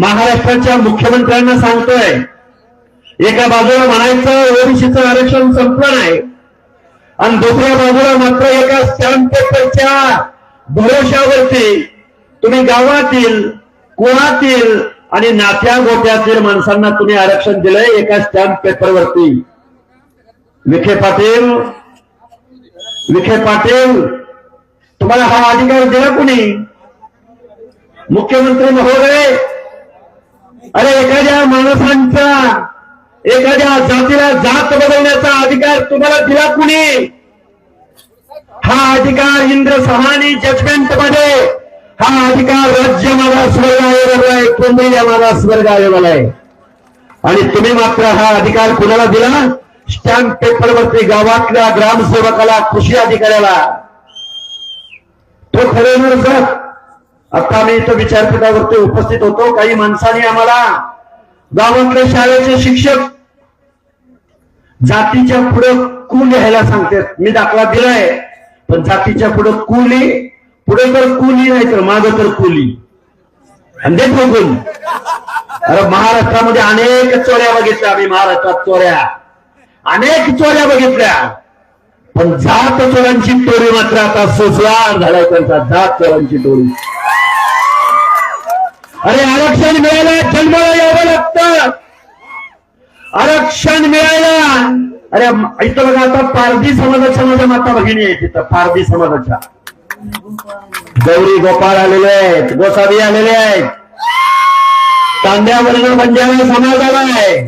महाराष्ट्राच्या मुख्यमंत्र्यांना सांगतोय एका बाजूला म्हणायचं ओबीसीचं आरक्षण संपलं नाही. आणि दुसऱ्या बाजूला मात्र एका स्टॅम्प पेपरच्या भरोशावरती तुम्ही गावातील कुळातील आणि नात्या गोट्यातील माणसांना तुम्ही आरक्षण दिलंय एका स्टॅम्प पेपरवरती. विखे पाटील विखे पाटील तुम्हाला हा अधिकार दिला कुणी? मुख्यमंत्री महोदय अरे एखाद्या माणसांचा एखाद्या जातीला जात बदलण्याचा अधिकार तुम्हाला दिला कुणी? हा अधिकार इंद्र सहानी जजमेंटमध्ये हा अधिकार राज्य माझा स्वर्ग आयोगाला आहे केंद्रीय माझा स्वर्ग आयोगाला आहे. आणि तुम्ही मात्र हा अधिकार कुणाला दिला? स्टॅम्प पेपरवरती गावातल्या ग्रामसेवकाला कृषी अधिकाऱ्याला. तो खरे आता आम्ही इथं विचारपीठावरती उपस्थित होतो. काही माणसांनी आम्हाला गावातल्या शाळेचे शिक्षक जातीच्या पुढे कू लिहायला सांगतात. मी दाखला दिलाय. पण जातीच्या पुढे कुली पुढे तर कुली नाही तर मागं तर कुली आणि बघून. अरे महाराष्ट्रामध्ये अनेक चोऱ्या बघितल्या आम्ही महाराष्ट्रात चोऱ्या. अनेक चोऱ्या बघितल्या. पण जात चोरांची टोळी मात्र आता सुसवार झालाय त्यांचा. जात चोरांची टोळी. अरे आरक्षण मिळायला जन्माला यावं लागतं. आरक्षण मिळायला. अरे इथं बघा आता पारधी समाजाच्या माझ्या माता भगिनी आहेत तिथं पारधी समाजाच्या. गौरी गोपाळ आलेले आहेत गोसावी आलेले आहेत. तांड्यावरनं बंजारा समाज आला आहे.